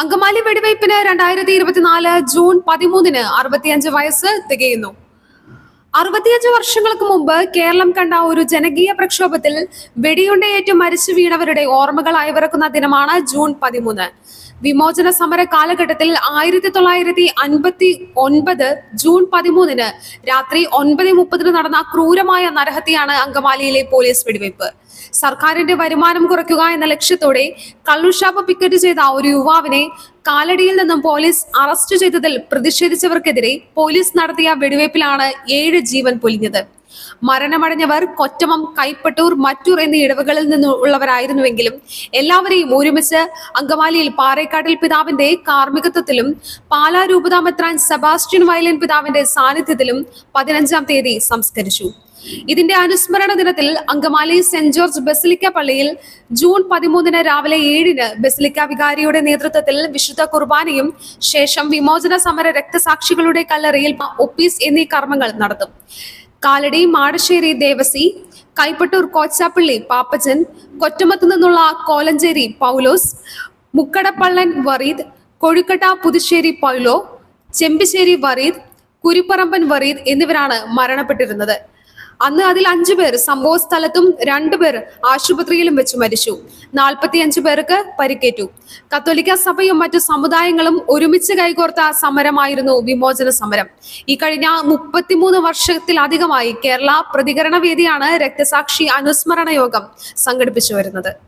Angamaly വെടിവയ്പ്പിന് രണ്ടായിരത്തി ഇരുപത്തിനാല് June പതിമൂന്നിന് അറുപത്തിയഞ്ച് വയസ്സ് തികയുന്നു. അറുപത്തിയഞ്ച് വർഷങ്ങൾക്ക് മുമ്പ് കേരളം കണ്ട ഒരു ജനകീയ പ്രക്ഷോഭത്തിൽ വെടിയുണ്ടയേറ്റ് മരിച്ചു വീണവരുടെ ഓർമ്മകൾ അയവിറക്കുന്ന ദിനമാണ് ജൂൺ പതിമൂന്ന്. വിമോചന സമര കാലഘട്ടത്തിൽ ആയിരത്തി തൊള്ളായിരത്തി അൻപത്തി ഒൻപത് ജൂൺ പതിമൂന്നിന് രാത്രി ഒൻപത് മുപ്പതിന് നടന്ന ക്രൂരമായ നരഹത്യയാണ് അങ്കമാലിയിലെ പോലീസ് വെടിവയ്പ്. സർക്കാരിന്റെ വരുമാനം കുറയ്ക്കുക എന്ന ലക്ഷ്യത്തോടെ കള്ളുഷാപ്പ് പിക്കറ്റ് ചെയ്ത ഒരു യുവാവിനെ കാലടിയിൽ നിന്നും പോലീസ് അറസ്റ്റ് ചെയ്തതിൽ പ്രതിഷേധിച്ചവർക്കെതിരെ പോലീസ് നടത്തിയ വെടിവയ്പിലാണ് ഏഴ് ജീവൻ പൊലിഞ്ഞത്. മരണമടഞ്ഞവർ കൊറ്റമം കൈപ്പട്ടൂർ മറ്റൂർ എന്നീ ഇടവകളിൽ നിന്നുള്ളവരായിരുന്നുവെങ്കിലും എല്ലാവരെയും ഒരുമിച്ച് അങ്കമാലിയിൽ പാറേക്കാട്ടിൽ പിതാവിന്റെ കാർമ്മികത്വത്തിലും പാലാ രൂപതാമെത്രാൻ സെബാസ്റ്റ്യൻ വയലിൻ പിതാവിന്റെ സാന്നിധ്യത്തിലും പതിനഞ്ചാം തീയതി സംസ്കരിച്ചു. ഇതിന്റെ അനുസ്മരണ ദിനത്തിൽ അങ്കമാലി സെന്റ് ജോർജ് ബസിലിക്ക പള്ളിയിൽ ജൂൺ പതിമൂന്നിന് രാവിലെ ഏഴിന് ബസിലിക്ക വികാരിയുടെ നേതൃത്വത്തിൽ വിശുദ്ധ കുർബാനയും ശേഷം വിമോചന സമര രക്തസാക്ഷികളുടെ കല്ലറയിൽ ഒപ്പീസ് എന്നീ കർമ്മങ്ങൾ നടത്തും. കാലടി മാടശ്ശേരി ദേവസി കൈപ്പട്ടൂർ കോച്ചാപ്പള്ളി പാപ്പച്ചൻ കൊറ്റമത്തു നിന്നുള്ള കോലഞ്ചേരി പൗലോസ് മുക്കടപ്പള്ളൻ വറീദ് കൊഴുക്കട്ട പുതുശ്ശേരി പൗലോ ചെമ്പിശ്ശേരി വറീദ് കുരിപ്പറമ്പൻ വറീദ് എന്നിവരാണ് മരണപ്പെട്ടിരുന്നത്. അന്ന് അതിൽ അഞ്ചു പേർ സംഭവ സ്ഥലത്തും രണ്ടുപേർ ആശുപത്രിയിലും വെച്ച് മരിച്ചു. നാൽപ്പത്തിയഞ്ചു പേർക്ക് പരിക്കേറ്റു. കത്തോലിക്ക സഭയും മറ്റു സമുദായങ്ങളും ഒരുമിച്ച് കൈകോർത്ത സമരമായിരുന്നു വിമോചന സമരം. ഈ കഴിഞ്ഞ മുപ്പത്തിമൂന്ന് വർഷത്തിലധികമായി കേരള പ്രതികരണ വേദിയാണ് രക്തസാക്ഷി അനുസ്മരണ യോഗം സംഘടിപ്പിച്ചു വരുന്നത്.